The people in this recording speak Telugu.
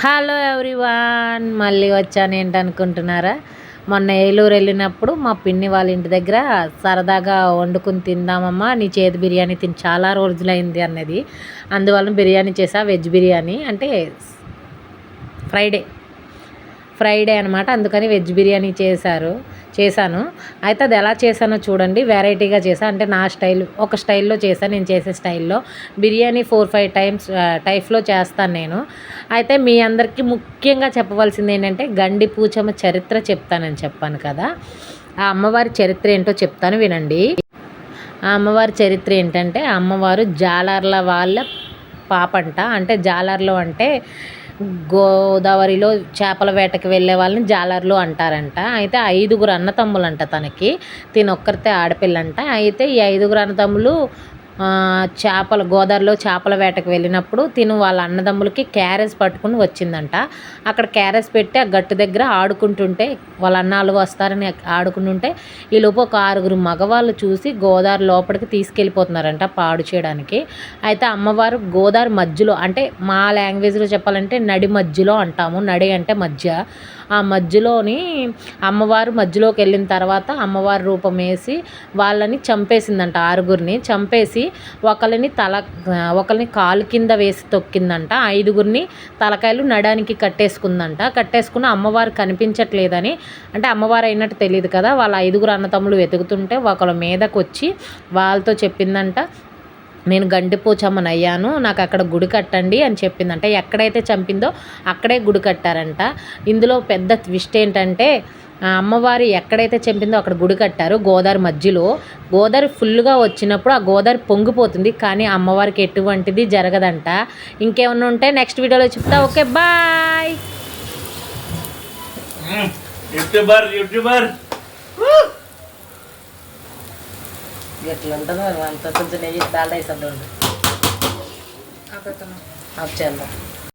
హలో ఎవ్రీవాన్ మళ్ళీ వచ్చాను ఏంటనుకుంటున్నారా? మొన్న ఏలూరు వెళ్ళినప్పుడు మా పిన్ని వాళ్ళ ఇంటి దగ్గర సరదాగా వండుకుని తిందామమ్మా నీ చేతి బిర్యానీ తిని చాలా రోజులైంది అన్నది. అందువలన బిర్యానీ చేసా వెజ్ బిర్యానీ అంటే ఫ్రైడే. ఫ్రైడే అనమాట అందుకని వెజ్ బిర్యానీ చేశారు. చేశాను. అయితే అది ఎలా చేశానో చూడండి. వెరైటీగా చేశాను అంటే నా స్టైల్ ఒక స్టైల్లో చేశాను నేను చేసే స్టైల్లో. బిర్యానీ ఫోర్ ఫైవ్ టైమ్స్ టైప్లో చేస్తాను నేను. అయితే మీ అందరికీ ముఖ్యంగా చెప్పవలసింది ఏంటంటే గండి పూచమ్మ చరిత్ర చెప్తానని చెప్పాను కదా. ఆ అమ్మవారి చరిత్ర ఏంటో చెప్తాను వినండి. ఆ అమ్మవారి చరిత్ర ఏంటంటే అమ్మవారు జాలర్ల వాళ్ళ పాపంట. అంటే జాలర్లు అంటే గోదావరిలో చేపల వేటకి వెళ్ళే వాళ్ళని జాలర్లు అంటారంట. అయితే ఐదుగురు అన్నతమ్ములంట తనకి. తినొక్కరితే ఆడపిల్లంట. అయితే ఈ ఐదుగురు అన్నతమ్ములు చేపల గోదావరిలో చేపల వేటకు వెళ్ళినప్పుడు తిను వాళ్ళ అన్నదమ్ములకి క్యారేజ్ పట్టుకుని వచ్చిందంట. అక్కడ క్యారేజ్ పెట్టి ఆ గట్టు దగ్గర ఆడుకుంటుంటే వాళ్ళ అన్నాలు వస్తారని ఆడుకుంటుంటే ఈలోపు ఒక ఆరుగురు మగవాళ్ళు చూసి గోదావరి లోపలికి తీసుకెళ్ళిపోతున్నారంట పాడు చేయడానికి. అయితే అమ్మవారు గోదావరి మధ్యలో అంటే మా లాంగ్వేజ్లో చెప్పాలంటే నడి మధ్యలో అంటాము. నడి అంటే మధ్య. ఆ మధ్యలోని అమ్మవారు మధ్యలోకి వెళ్ళిన తర్వాత అమ్మవారి రూపం వేసి వాళ్ళని చంపేసిందంట ఆరుగురిని. చంపేసి ఒకరిని తల ఒకరిని కాలు కింద వేసి తొక్కిందంట. ఐదుగురిని తలకాయలు నడానికి కట్టేసుకుందంట. కట్టేసుకుని అమ్మవారు కనిపించట్లేదని. అంటే అమ్మవారు అయినట్టు తెలియదు కదా. వాళ్ళ ఐదుగురు అన్నతమ్ములు వెతుకుతుంటే ఒకళ్ళ మీదకు వచ్చి వాళ్ళతో చెప్పిందంట. నేను గండిపోచమ్మని అయ్యాను నాకు అక్కడ గుడి కట్టండి అని చెప్పిందంట. ఎక్కడైతే చంపిందో అక్కడే గుడి కట్టారంట. ఇందులో పెద్ద ట్విస్ట్ ఏంటంటే అమ్మవారి ఎక్కడైతే చంపిందో అక్కడ గుడి కట్టారు గోదావరి మధ్యలో. గోదావరి ఫుల్గా వచ్చినప్పుడు ఆ గోదావరి పొంగిపోతుంది కానీ అమ్మవారికి ఎటువంటిది జరగదంట. ఇంకేమన్నా ఉంటే నెక్స్ట్ వీడియోలో చెప్తా. Okay bye. యూట్యూబర్ యూట్యూబర్ ఎట్లా ఉంటుందో అంత కొంచెం నెయ్యి డాల్డా వేసేద్దాం ఆఫ్ చేద్దాం.